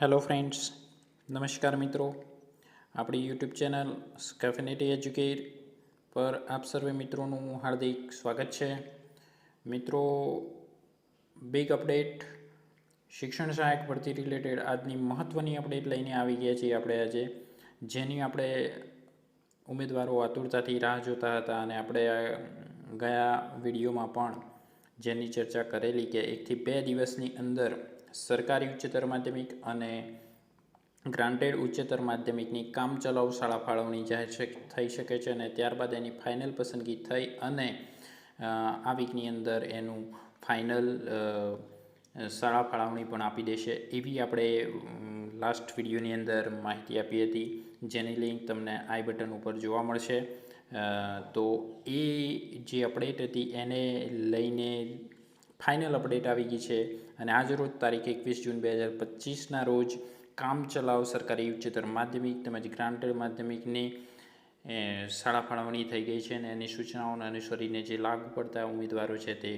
Hello friends નમસ્કાર મિત્રો. આપણી યુટ્યુબ ચેનલ સ્કેફિનેટી એજ્યુકેટ પર આપ સર્વે મિત્રોનું હાર્દિક સ્વાગત છે. મિત્રો બિગ અપડેટ શિક્ષણ સહાયક ભરતી રિલેટેડ આજની મહત્ત્વની અપડેટ લઈને આવી ગયા છીએ આપણે આજે. જેની આપણે ઉમેદવારો આતુરતાથી રાહ જોતા હતા અને આપણે ગયા વિડીયોમાં પણ જેની ચર્ચા કરેલી કે એકથી બે દિવસની અંદર સરકારી ઉચ્ચતર માધ્યમિક અને ગ્રાન્ટેડ ઉચ્ચતર માધ્યમિકની કામચલાઉ શાળા ફાળવણી જાહેર થઈ શકે છે અને ત્યારબાદ એની ફાઇનલ પસંદગી થઈ અને આ વીકની અંદર એનું ફાઇનલ શાળા ફાળવણી પણ આપી દેશે એવી આપણે લાસ્ટ વિડીયોની અંદર માહિતી આપી હતી. જેની લિંક તમને આઈ બટન ઉપર જોવા મળશે. તો એ જે અપડેટ હતી એને લઈને ફાઇનલ અપડેટ આવી ગઈ છે અને આજ રોજ તારીખ એકવીસ જૂન બે હજાર પચીસના રોજ કામ ચલાવ સરકારી ઉચ્ચતર માધ્યમિક તેમજ ગ્રાન્ટેડ માધ્યમિકની શાળા ફાળવણી થઈ ગઈ છે અને એની સૂચનાઓને અનુસરીને જે લાગુ પડતા ઉમેદવારો છે તે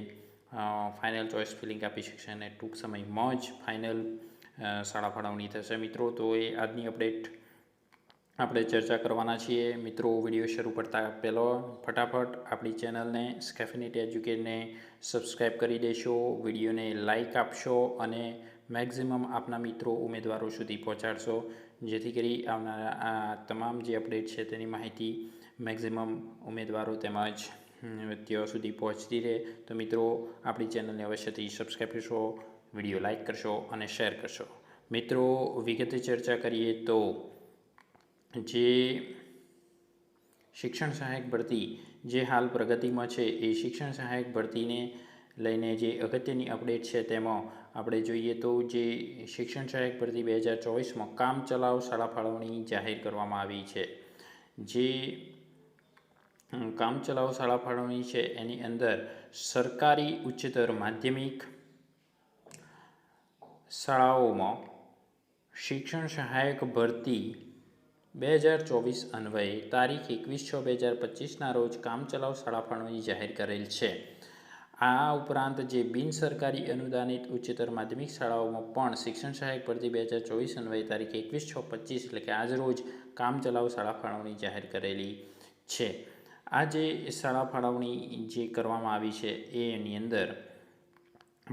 ફાઇનલ ચોઇસ ફિલિંગ આપી શકશે અને ટૂંક સમયમાં જ ફાઇનલ શાળા ફાળવણી થશે. મિત્રો, તો એ આજની અપડેટ આપણે ચર્ચા કરવાના છીએ. મિત્રો, વીડિયો શરૂ કરતા પહેલાં, ફટાફટ આપણી ચેનલને સ્કેફિનેટ એજ્યુકેટને સબસ્ક્રાઈબ કરી દેશો, વિડીયોને લાઇક આપશો અને મેક્ઝિમમ આપના મિત્રો ઉમેદવારો સુધી પહોંચાડશો. જેથી કરી આવનારા આ તમામ જે અપડેટ છે તેની માહિતી મેક્ઝિમમ ઉમેદવારો તેમજ વ્યક્તિઓ સુધી પહોંચતી રહે. તો મિત્રો, આપણી ચેનલને અવશ્યથી સબસ્ક્રાઈબ કરશો, વીડિયો લાઇક કરશો અને શેર કરશો. મિત્રો, વિગતે ચર્ચા કરીએ તો જે શિક્ષણ સહાયક ભરતી જે હાલ પ્રગતિમાં છે, એ શિક્ષણ સહાયક ભરતીને લઈને જે અગત્યની અપડેટ છે, તેમાં આપણે જોઈએ તો જે શિક્ષણ સહાયક ભરતી બે હજાર ચોવીસમાં કામ ચલાવ શાળા ફાળવણી જાહેર કરવામાં આવી છે. જે કામ ચલાવ શાળા ફાળવણી છે, એની અંદર સરકારી ઉચ્ચતર માધ્યમિક શાળાઓમાં શિક્ષણ સહાયક ભરતી બે હજાર ચોવીસ અન્વયે તારીખ એકવીસ છ બે હજાર પચીસના રોજ કામચલાઉ શાળા ફાળવણી જાહેર કરેલ છે. આ ઉપરાંત જે બિન સરકારી અનુદાનિત ઉચ્ચતર માધ્યમિક શાળાઓમાં પણ શિક્ષણ સહાયક ભરતી બે હજાર ચોવીસ અન્વયે તારીખ એકવીસ છ પચીસ એટલે કે આજ રોજ કામચલાઉ શાળા ફાળવણી જાહેર કરેલી છે. આ જે શાળા ફાળવણી જે કરવામાં આવી છે એની અંદર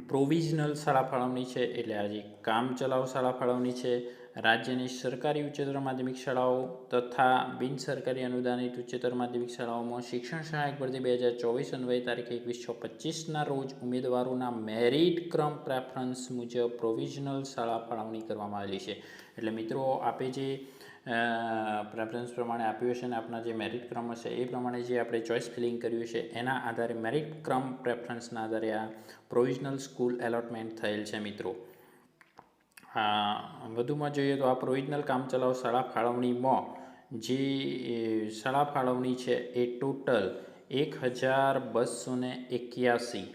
પ્રોવિઝનલ શાળા ફાળવણી છે એટલે આજે કામચલાઉ શાળા ફાળવણી છે. રાજ્યની સરકારી ઉચ્ચતર માધ્યમિક શાળાઓ તથા બિન સરકારી અનુદાનિત ઉચ્ચતર માધ્યમિક શાળાઓમાં શિક્ષણ સહાયક ભરતી બે હજાર ચોવીસ અન્વયે તારીખ એકવીસ છ પચીસના રોજ ઉમેદવારોના મેરિટ ક્રમ પ્રેફરન્સ મુજબ પ્રોવિઝનલ શાળા ફાળવણી કરવામાં આવેલી છે. એટલે મિત્રો, આપે જે પ્રેફરન્સ પ્રમાણે આપ્યું છે અને આપણા જે મેરિટ ક્રમ હશે એ પ્રમાણે જે આપણે ચોઇસ ફિલિંગ કર્યું છે એના આધારે મેરિટ ક્રમ પ્રેફરન્સના આધારે આ પ્રોવિઝનલ સ્કૂલ એલોટમેન્ટ થયેલ છે મિત્રો. વધુમાં જોઈએ તો આ પ્રોવિઝનલ કામચલાઉ શાળા ફાળવણીમાં જે શાળા ફાળવણી છે એ ટોટલ એક હજાર બસો ને એક્યાસી.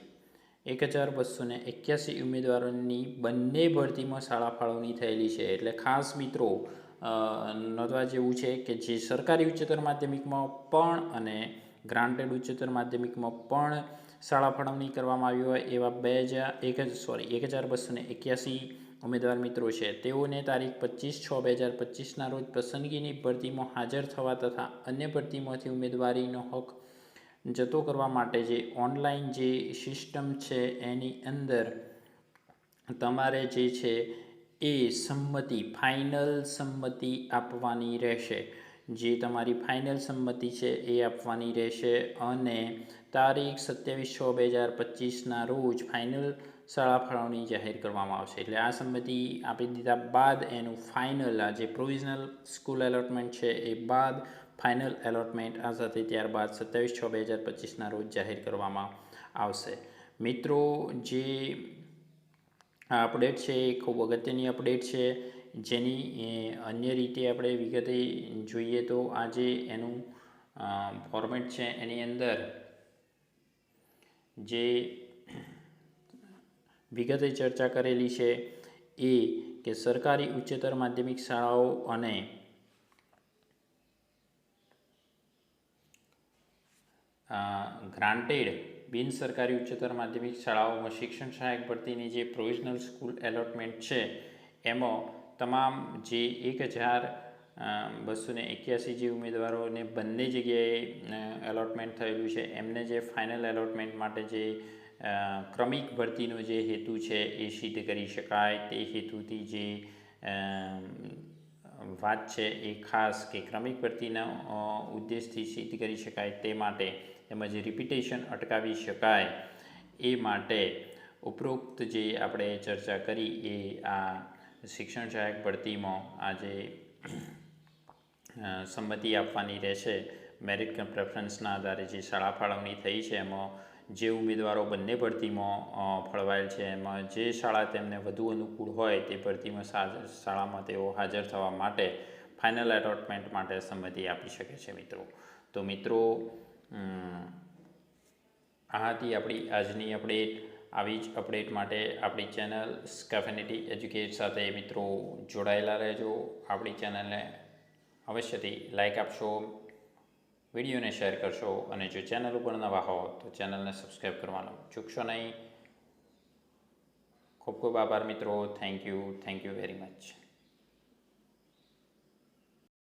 એક હજાર બસો ને એક્યાસી ઉમેદવારોની બંને ભરતીમાં શાળા ફાળવણી થયેલી છે. એટલે ખાસ મિત્રો નોંધવા જેવું છે કે જે સરકારી ઉચ્ચતર માધ્યમિકમાં પણ અને ગ્રાન્ટેડ ઉચ્ચતર માધ્યમિકમાં પણ શાળા ફાળવણી કરવામાં આવી હોય એવા બે હજાર એક સોરી એક હજાર બસો ને એક્યાસી ઉમેદવાર મિત્રો છે. તેઓને તારીખ પચીસ છ બે હજાર પચીસના રોજ પસંદગીની ભરતીમાં હાજર થવા તથા અન્ય ભરતીમાંથી ઉમેદવારીનો હક જતો કરવા માટે જે ઓનલાઈન જે સિસ્ટમ છે એની અંદર તમારે જે છે એ સંમતિ ફાઇનલ સંમતિ આપવાની રહેશે. જે તમારી ફાઇનલ સંમતિ છે એ આપવાની રહેશે અને તારીખ સત્યાવીસ છ બે હજાર પચીસના રોજ ફાઇનલ શાળા ફાળવણી જાહેર કરવામાં આવશે. એટલે આ સંમતિ આપી દીધા બાદ એનું ફાઇનલ આ જે પ્રોવિઝનલ સ્કૂલ એલોટમેન્ટ છે એ બાદ ફાઇનલ એલોટમેન્ટ આ સાથે ત્યારબાદ સત્યાવીસ છ બે હજાર પચીસના રોજ જાહેર કરવામાં આવશે. મિત્રો, જે આ અપડેટ છે, એ ખૂબ અગત્યની અપડેટ છે. જેની અન્ય રીતે આપણે વિગતે જોઈએ તો આજે એનું ફોર્મેટ છે એની અંદર જે વિગતે ચર્ચા કરેલી છે એ કે સરકારી ઉચ્ચતર માધ્યમિક શાળાઓ અને ગ્રાન્ટેડ બિન સરકારી ઉચ્ચતર માધ્યમિક શાળાઓમાં શિક્ષણ સહાયક ભરતીની જે પ્રોવિઝનલ સ્કૂલ એલોટમેન્ટ છે, એમાં તમામ જે એક હજાર બસો ને એક્યાસી જે ઉમેદવારોને બંને જગ્યાએ એલોટમેન્ટ થયેલું છે, એમને જે ફાઇનલ એલોટમેન્ટ માટે જે ક્રમિક ભરતીનો જે હેતુ છે એ સિદ્ધ કરી શકાય. તે હેતુથી જે વાત છે એ ખાસ કે ક્રમિક ભરતીના ઉદ્દેશથી સિદ્ધ કરી શકાય તે માટે તેમજ રિપીટેશન અટકાવી શકાય એ માટે ઉપરોક્ત જે આપણે ચર્ચા કરી એ આ શિક્ષણ સહાયક ભરતીમાં આજે સંમતિ આપવાની રહેશે. મેરિટ પ્રેફરન્સના આધારે જે શાળા ફાળવણી થઈ છે, એમાં જે ઉમેદવારો બંને ભરતીમાં ફળવાયેલ છે. એમાં જે શાળા તેમને વધુ અનુકૂળ હોય તે ભરતીમાં શાળામાં તેઓ હાજર થવા માટે ફાઇનલ એલોટમેન્ટ માટે સંમતિ આપી શકે છે મિત્રો. તો મિત્રો આ હતી આપણી આજની અપડેટ આવી જ અપડેટ માટે આપણી ચેનલ સ્કેફેનિટી એજ્યુકેટ સાથે મિત્રો જોડાયેલા રહેજો. આપણી ચેનલને અવશ્યથી લાઇક આપશો. વિડીયોને શેર કરશો અને જો ચેનલ ઉપર નવા હો તો ચેનલને સબસ્ક્રાઈબ કરવાનું ચૂકશો નહીં. ખૂબ ખૂબ આભાર મિત્રો. Thank you thank you very much